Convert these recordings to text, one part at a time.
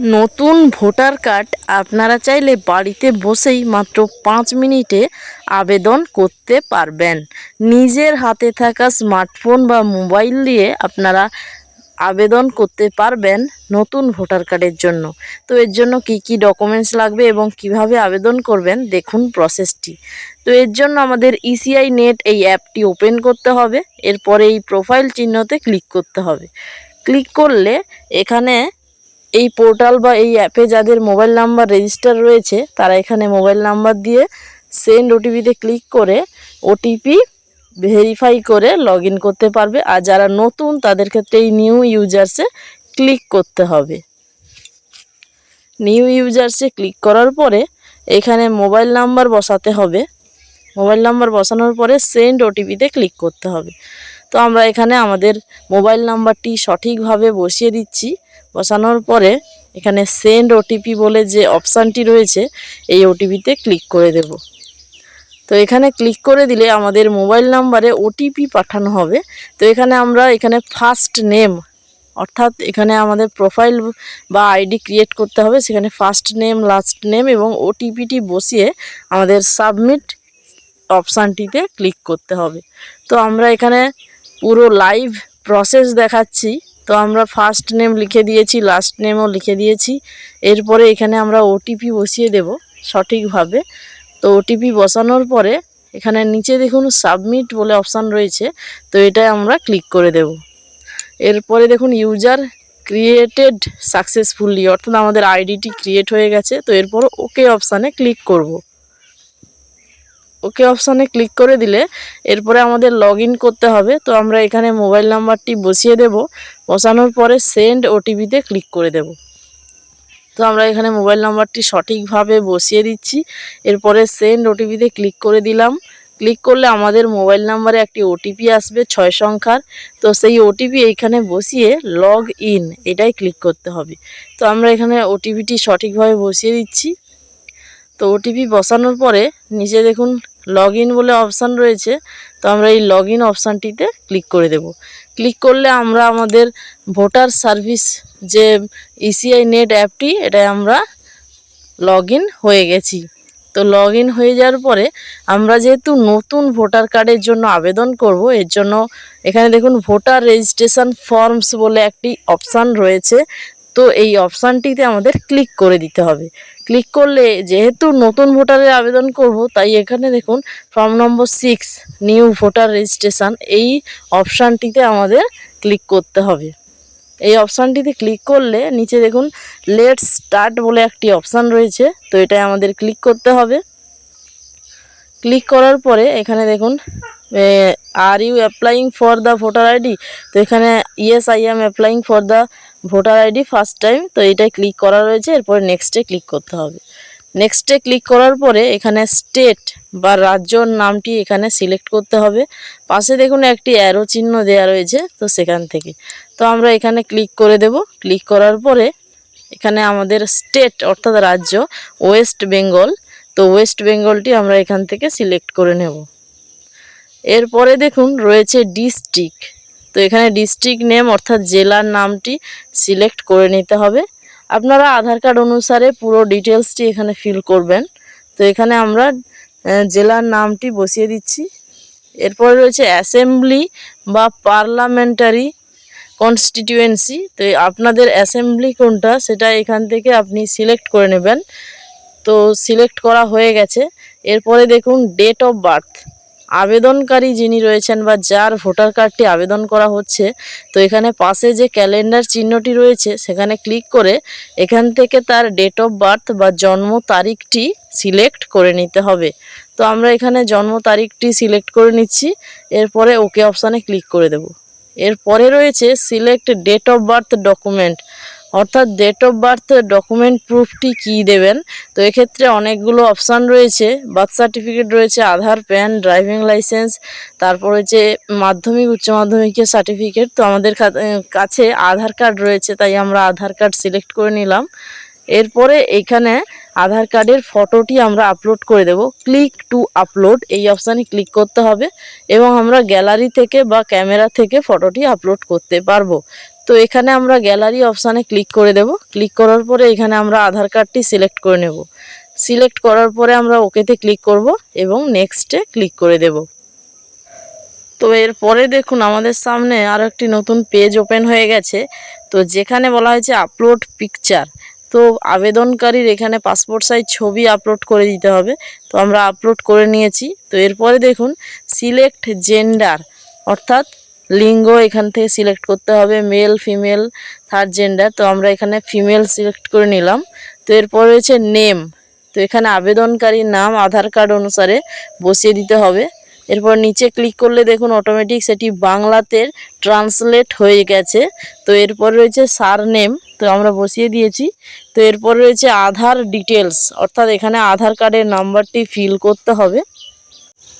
নতুন voter card আপনারা চাইলে বাড়িতে বসেই মাত্র পাঁচ মিনিটে আবেদন করতে পারবেন। নিজের হাতে থাকা স্মার্টফোন বা মোবাইল দিয়ে আপনারা আবেদন করতে পারবেন নতুন ভোটার কার্ডের জন্য। তো এর জন্য কি কি ডকুমেন্টস লাগবে এবং কীভাবে আবেদন করবেন দেখুন প্রসেসটি। তো এর জন্য আমাদের ইসিআই নেট এই অ্যাপটি ওপেন করতে হবে, এরপরে এই প্রোফাইল চিহ্নতে ক্লিক করতে হবে। ক্লিক করলে এখানে এই পোর্টাল বা এই অ্যাপে যাদের মোবাইল নাম্বার রেজিস্টার রয়েছে, তারা এখানে মোবাইল নাম্বার দিয়ে সেন্ড ওটিপিতে ক্লিক করে ওটিপি ভেরিফাই করে লগ করতে পারবে। আর যারা নতুন, তাদের ক্ষেত্রে এই নিউ ইউজার্সে ক্লিক করতে হবে। নিউ ইউজার্সে ক্লিক করার পরে এখানে মোবাইল নাম্বার বসাতে হবে। মোবাইল নাম্বার বসানোর পরে সেন্ড ওটিপিতে ক্লিক করতে হবে। তো আমরা এখানে আমাদের মোবাইল নাম্বারটি সঠিকভাবে বসিয়ে দিচ্ছি। বসানোর পরে এখানে সেন্ড ওটিপি বলে যে অপশানটি রয়েছে, এই ওটিপিতে ক্লিক করে দেব। তো এখানে ক্লিক করে দিলে আমাদের মোবাইল নাম্বারে ওটিপি পাঠানো হবে। তো এখানে আমরা এখানে ফার্স্ট নেম অর্থাৎ এখানে আমাদের প্রোফাইল বা আইডি ক্রিয়েট করতে হবে। সেখানে ফার্স্ট নেম লাস্ট নেম এবং ওটিপিটি বসিয়ে আমাদের সাবমিট অপশানটিতে ক্লিক করতে হবে। তো আমরা এখানে পুরো লাইভ প্রসেস দেখাচ্ছি। তো আমরা ফার্স্ট নেম লিখে দিয়েছি লাস্ট নেমও লিখে দিয়েছি। এরপরে এখানে আমরা ওটিপি বসিয়ে দেব সঠিকভাবে। তো ওটিপি বসানোর পরে এখানে নিচে দেখুন সাবমিট বলে অপশান রয়েছে, তো এটাই আমরা ক্লিক করে দেব। এরপরে দেখুন ইউজার ক্রিয়েটেড সাকসেসফুলি অর্থাৎ আমাদের আইডিটি ক্রিয়েট হয়ে গেছে, তো এরপর ওকে অপশানে ক্লিক করব। ওকে অপশানে ক্লিক করে দিলে এরপরে আমাদের লগ করতে হবে। তো আমরা এখানে মোবাইল নাম্বারটি বসিয়ে দেব। বসানোর পরে সেন্ড ওটিপিতে ক্লিক করে দেব। তো আমরা এখানে মোবাইল নাম্বারটি সঠিকভাবে বসিয়ে দিচ্ছি। এরপরে সেন্ড ওটিপিতে ক্লিক করে দিলাম। ক্লিক করলে আমাদের মোবাইল নাম্বারে একটি ওটিপি আসবে, ছয় সংখ্যার। তো সেই ওটিপি এইখানে বসিয়ে লগ ইন এটাই ক্লিক করতে হবে। তো আমরা এখানে ওটিপিটি সঠিকভাবে বসিয়ে দিচ্ছি। তো ওটিপি বসানোর পরে নিচে দেখুন লগ ইন বলে অপশান রয়েছে, তো আমরা এই লগ ইন অপশানটিতে ক্লিক করে দেব। ক্লিক করলে আমরা আমাদের ভোটার সার্ভিস যে ইসিআই নেট অ্যাপটি এটা আমরা লগ হয়ে গেছি। তো লগ হয়ে যাওয়ার পরে আমরা যেহেতু নতুন ভোটার কার্ডের জন্য আবেদন করব, এর জন্য এখানে দেখুন ভোটার রেজিস্ট্রেশন ফর্মস বলে একটি অপশান রয়েছে। তো এই অপশানটিতে আমাদের ক্লিক করে দিতে হবে। ক্লিক করলে যেহেতু নতুন ভোটারের আবেদন করব, তাই এখানে দেখুন form number six, new voter registration, এই অপশানটিতে আমাদের ক্লিক করতে হবে। এই অপশানটিতে ক্লিক করলে নিচে দেখুন লেট স্টার্ট বলে একটি অপশান রয়েছে, তো এটাই আমাদের ক্লিক করতে হবে। ক্লিক করার পরে এখানে দেখুন are you applying for the voter ID? তো এখানে yes, I am applying for the voter ID first time তো এটাই ক্লিক করা রয়েছে, এরপরে নেক্সটে ক্লিক করতে হবে। নেক্সটে ক্লিক করার পরে এখানে স্টেট বা রাজ্যর নামটি এখানে সিলেক্ট করতে হবে। পাশে দেখুন একটি অ্যারো চিহ্ন দেওয়া রয়েছে, তো সেখান থেকে। তো আমরা এখানে ক্লিক করে দেব। ক্লিক করার পরে এখানে আমাদের স্টেট অর্থাৎ রাজ্য ওয়েস্ট বেঙ্গল তো ওয়েস্ট বেঙ্গলটি আমরা এখান থেকে সিলেক্ট করে নেব। এরপরে দেখুন রয়েছে ডিস্ট্রিক্ট তো এখানে ডিস্ট্রিক্ট নেম অর্থাৎ জেলার নামটি সিলেক্ট করে নিতে হবে। আপনারা আধার কার্ড অনুসারে পুরো ডিটেলসটি এখানে ফিল করবেন। তো এখানে আমরা জেলার নামটি বসিয়ে দিচ্ছি। এরপরে রয়েছে অ্যাসেম্বলি বা পার্লামেন্টারি কনস্টিটিউয়েন্সি তো আপনাদের অ্যাসেম্বলি কোনটা সেটা এখান থেকে আপনি সিলেক্ট করে নেবেন। তো সিলেক্ট করা হয়ে গেছে। এরপরে দেখুন ডেট অফ বার্থ আবেদনকারী যিনি রয়েছেন বা যার ভোটার কার্ডটি আবেদন করা হচ্ছে, তো এখানে পাশে যে ক্যালেন্ডার চিহ্নটি রয়েছে, সেখানে ক্লিক করে এখান থেকে তার ডেট অফ বার্থ বা জন্ম তারিখটি সিলেক্ট করে নিতে হবে। তো আমরা এখানে জন্ম তারিখটি সিলেক্ট করে নিচ্ছি, এরপরে ওকে অপশানে ক্লিক করে দেব। এরপরে রয়েছে select date of birth document. অর্থাৎ ডেট অফ বার্থ ডকুমেন্ট প্রুফটি কী দেবেন? তো এক্ষেত্রে অনেকগুলো অপশান রয়েছে। বার্থ সার্টিফিকেট রয়েছে, আধার প্যান ড্রাইভিং লাইসেন্স তারপর হচ্ছে মাধ্যমিক, উচ্চ মাধ্যমিকের সার্টিফিকেট তো আমাদের কাছে আধার কার্ড রয়েছে, তাই আমরা আধার কার্ড সিলেক্ট করে নিলাম। এরপরে এখানে আধার কার্ডের ফটোটি আমরা আপলোড করে দেব। ক্লিক টু আপলোড এই অপশানে ক্লিক করতে হবে এবং আমরা গ্যালারি থেকে বা ক্যামেরা থেকে ফটোটি আপলোড করতে পারব। তো এখানে আমরা গ্যালারি অপশানে ক্লিক করে দেব। ক্লিক করার পরে এখানে আমরা আধার কার্ডটি সিলেক্ট করে নেব। সিলেক্ট করার পরে আমরা ওকেতে ক্লিক করব এবং নেক্সটে ক্লিক করে দেব। তো এরপরে দেখুন আমাদের সামনে আরও একটি নতুন পেজ ওপেন হয়ে গেছে। তো যেখানে বলা হয়েছে আপলোড পিকচার তো আবেদনকারীর এখানে পাসপোর্ট সাইজ ছবি আপলোড করে দিতে হবে। তো আমরা আপলোড করে নিয়েছি। তো এরপরে দেখুন সিলেক্ট জেন্ডার অর্থাৎ লিঙ্গ এখান থেকে সিলেক্ট করতে হবে মেল ফিমেল থার্ড জেন্ডার তো আমরা এখানে ফিমেল সিলেক্ট করে নিলাম। তো এরপর রয়েছে নেম তো এখানে আবেদনকারীর নাম, আধার কার্ড অনুসারে বসিয়ে দিতে হবে। এরপর নিচে ক্লিক করলে দেখুন অটোমেটিক সেটি বাংলাতে ট্রান্সলেট হয়ে গেছে। তো এরপর রয়েছে সার নেম তো আমরা বসিয়ে দিয়েছি। তো এরপর রয়েছে আধার ডিটেলস অর্থাৎ এখানে আধার কার্ডের নাম্বারটি ফিল করতে হবে।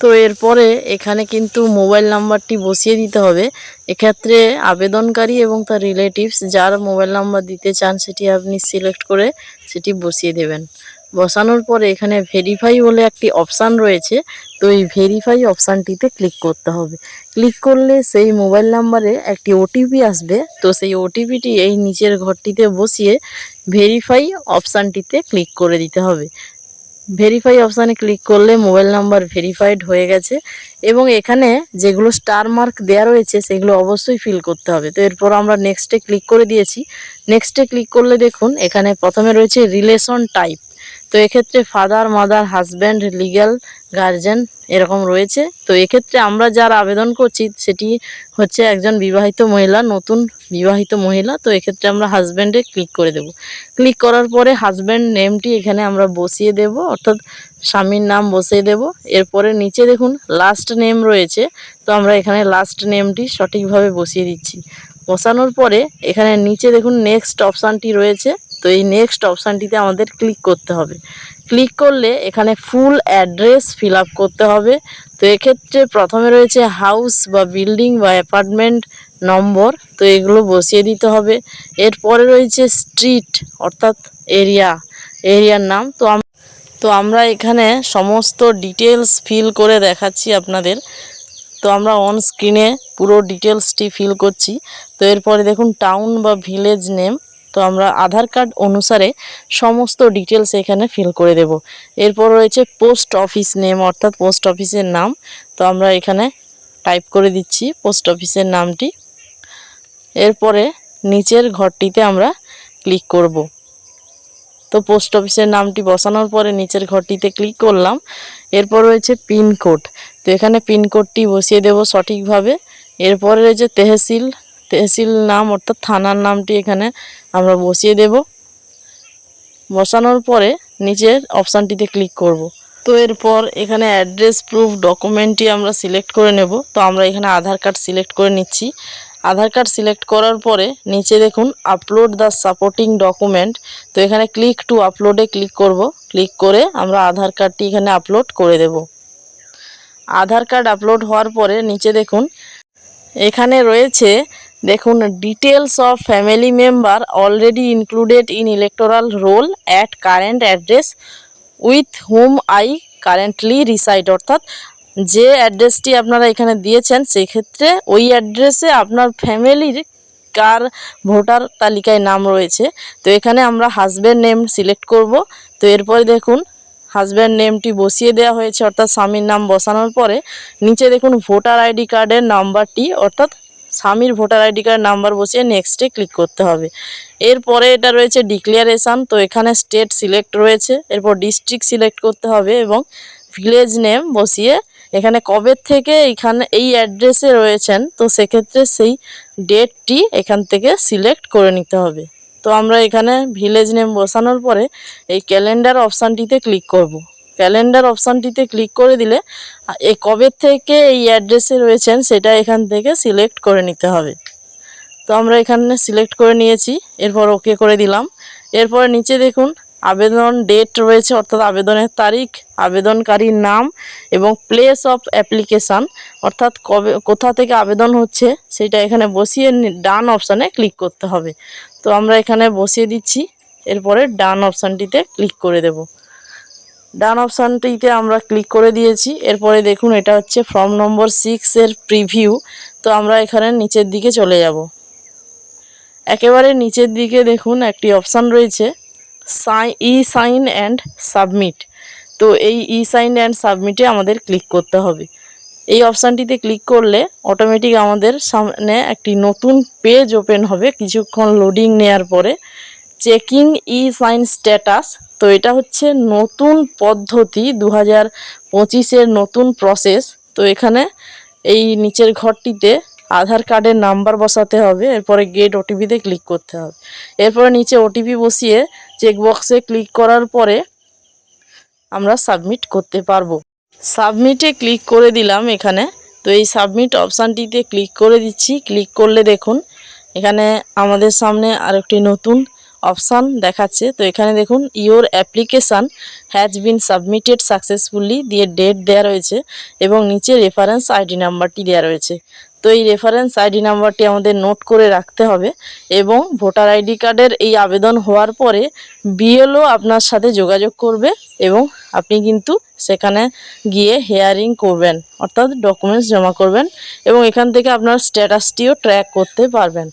তো এরপরে এখানে কিন্তু মোবাইল নাম্বারটি বসিয়ে দিতে হবে। এক্ষেত্রে আবেদনকারী এবং তার রিলেটিভস যার মোবাইল নাম্বার দিতে চান সেটি আপনি সিলেক্ট করে সেটি বসিয়ে দেবেন। বসানোর পরে এখানে ভেরিফাই বলে একটি অপশান রয়েছে। তো এই ভেরিফাই অপশানটিতে ক্লিক করতে হবে। ক্লিক করলে সেই মোবাইল নাম্বারে একটি ওটিপি আসবে। তো সেই ওটিপিটি এই নিচের ঘরটিতে বসিয়ে ভেরিফাই অপশানটিতে ক্লিক করে দিতে হবে। ভেরিফাই অপশানে ক্লিক করলে মোবাইল নাম্বার ভেরিফাইড হয়ে গেছে এবং এখানে যেগুলো স্টার মার্ক দেওয়া রয়েছে সেগুলো অবশ্যই ফিল করতে হবে। তো এরপর আমরা নেক্সটে ক্লিক করে দিয়েছি। নেক্সটে ক্লিক করলে দেখুন এখানে প্রথমে রয়েছে রিলেশন টাইপ তো এক্ষেত্রে father mother husband legal guardian এরকম রয়েছে। তো এক্ষেত্রে আমরা যার আবেদন করছি, সেটি হচ্ছে একজন বিবাহিত মহিলা, নতুন বিবাহিত মহিলা। তো এক্ষেত্রে আমরা হাজব্যান্ডে ক্লিক করে দেব। ক্লিক করার পরে হাজব্যান্ড নেমটি এখানে আমরা বসিয়ে দেব, অর্থাৎ স্বামীর নাম বসিয়ে দেব। এরপরে নিচে দেখুন লাস্ট নেম রয়েছে। তো আমরা এখানে লাস্ট নেমটি সঠিকভাবে বসিয়ে দিচ্ছি। বসানোর পরে এখানে নিচে দেখুন নেক্সট অপশানটি রয়েছে। তো এই নেক্সট অপশানটিতে আমাদের ক্লিক করতে হবে। ক্লিক করলে এখানে ফুল অ্যাড্রেস ফিল করতে হবে। তো এক্ষেত্রে প্রথমে রয়েছে হাউস বা বিল্ডিং বা অ্যাপার্টমেন্ট নম্বর, তো এগুলো বসিয়ে দিতে হবে। এরপরে রয়েছে স্ট্রিট অর্থাৎ এরিয়া এরিয়ার নাম। তো তো আমরা এখানে সমস্ত ডিটেলস ফিল করে দেখাচ্ছি আপনাদের। তো আমরা অন স্ক্রিনে পুরো ডিটেলসটি ফিল করছি। তো এরপরে দেখুন টাউন বা ভিলেজ নেম তো আমরা আধার কার্ড অনুসারে সমস্ত ডিটেলস এখানে ফিল করে দেব। এরপর রয়েছে পোস্ট অফিস নেম অর্থাৎ পোস্ট অফিসের নাম। তো আমরা এখানে টাইপ করে দিচ্ছি পোস্ট অফিসের নামটি। এরপরে নিচের ঘরটিতে আমরা ক্লিক করব। তো পোস্ট অফিসের নামটি বসানোর পরে নিচের ঘরটিতে ক্লিক করলাম। এরপর রয়েছে পিনকোড তো এখানে পিনকোডটি বসিয়ে দেব সঠিকভাবে। এরপরে রয়েছে তেহসিল তেহসিল নাম অর্থাৎ থানার নামটি এখানে আমরা বসিয়ে দেব। বসানোর পরে নিচের অপশানটিতে ক্লিক করব। তো এরপর এখানে অ্যাড্রেস, প্রুফ, ডকুমেন্টটি আমরা সিলেক্ট করে নেব। তো আমরা এখানে আধার কার্ড সিলেক্ট করে নিচ্ছি। আধার কার্ড সিলেক্ট করার পরে নিচে দেখুন আপলোড দ্য সাপোর্টিং ডকুমেন্ট তো এখানে ক্লিক টু আপলোডে ক্লিক করব। ক্লিক করে আমরা আধার কার্ডটি এখানে আপলোড করে দেব। আধার কার্ড আপলোড হওয়ার পরে নিচে দেখুন, এখানে রয়েছে দেখুন details of family member already included in electoral roll at current address with whom I currently reside অর্থাৎ যে অ্যাড্রেসটি আপনারা এখানে দিয়েছেন, সেক্ষেত্রে ওই অ্যাড্রেসে আপনার ফ্যামিলির কার ভোটার তালিকায় নাম রয়েছে। তো এখানে আমরা হাজব্যান্ড নেম সিলেক্ট করব। তো এরপরে দেখুন হাজব্যান্ড নেমটি বসিয়ে দেওয়া হয়েছে, অর্থাৎ স্বামীর নাম বসানোর পরে। নিচে দেখুন, ভোটার আইডি কার্ডের নাম্বারটি, অর্থাৎ স্বামীর ভোটার আইডি কার্ড নাম্বার বসিয়ে নেক্সটে ক্লিক করতে হবে। এরপরে এটা রয়েছে ডিক্লিয়ারেশান তো এখানে স্টেট সিলেক্ট রয়েছে। এরপর ডিস্ট্রিক্ট সিলেক্ট করতে হবে এবং ভিলেজ নেম বসিয়ে এখানে কবে থেকে এখানে এই অ্যাড্রেসে রয়েছেন, তো সেক্ষেত্রে সেই ডেটটি এখান থেকে সিলেক্ট করে নিতে হবে। তো আমরা এখানে ভিলেজ নেম বসানোর পরে এই ক্যালেন্ডার অপশানটিতে ক্লিক করব। ক্যালেন্ডার অপশানটিতে ক্লিক করে দিলে এ কবে থেকে এই অ্যাড্রেসে রয়েছেন সেটা এখান থেকে সিলেক্ট করে নিতে হবে। তো আমরা এখানে সিলেক্ট করে নিয়েছি, এরপর ওকে করে দিলাম। এরপর নিচে দেখুন, আবেদন ডেট রয়েছে, অর্থাৎ আবেদনের তারিখ, আবেদনকারীর নাম এবং প্লেস অফ অ্যাপ্লিকেশান অর্থাৎ কবে, কোথা থেকে আবেদন হচ্ছে, সেটা এখানে বসিয়ে ডান অপশানে ক্লিক করতে হবে। তো আমরা এখানে বসিয়ে দিচ্ছি, এরপরে ডান অপশানটিতে ক্লিক করে দেব। ডান অপশানটিতে আমরা ক্লিক করে দিয়েছি। এরপরে দেখুন, এটা হচ্ছে ফর্ম নম্বর সিক্স এর প্রিভিউ। তো আমরা এখানে নিচের দিকে চলে যাব। একেবারে নিচের দিকে দেখুন, একটি অপশান রয়েছে, সাই ই সাইন অ্যান্ড সাবমিট তো এই ই সাইন অ্যান্ড সাবমিটে আমাদের ক্লিক করতে হবে। এই অপশানটিতে ক্লিক করলে অটোমেটিক আমাদের সামনে একটি নতুন পেজ ওপেন হবে। কিছুক্ষণ লোডিং নেয়ার পরে। চেকিং ই সাইন স্ট্যাটাস তো এটা হচ্ছে নতুন পদ্ধতি দু হাজার পঁচিশের নতুন প্রসেস তো এখানে এই নিচের ঘরটিতে আধার কার্ডের নাম্বার বসাতে হবে, এরপরে গেট ওটিপিতে ক্লিক করতে হবে। এরপরে নিচে ওটিপি বসিয়ে চেকবক্সে ক্লিক করার পরে আমরা সাবমিট করতে পারব। সাবমিটে ক্লিক করে দিলাম এখানে। তো এই সাবমিট অপশানটিতে ক্লিক করে দিচ্ছি। ক্লিক করলে দেখুন, এখানে আমাদের সামনে আরেকটি নতুন অপশান দেখাচ্ছে। তো এখানে দেখুন your application has been submitted successfully দিয়ে ডেট দেওয়া রয়েছে এবং নিচে রেফারেন্স আইডি নাম্বারটি দেওয়া রয়েছে। তো এই রেফারেন্স আইডি নাম্বারটি আমাদের নোট করে রাখতে হবে এবং ভোটার আইডি কার্ডের এই আবেদন হওয়ার পরে বিএলও আপনার সাথে যোগাযোগ করবে এবং আপনি কিন্তু সেখানে গিয়ে হেয়ারিং করবেন, অর্থাৎ ডকুমেন্টস জমা করবেন এবং এখান থেকে আপনার স্ট্যাটাসটিও ট্র্যাক করতে পারবেন।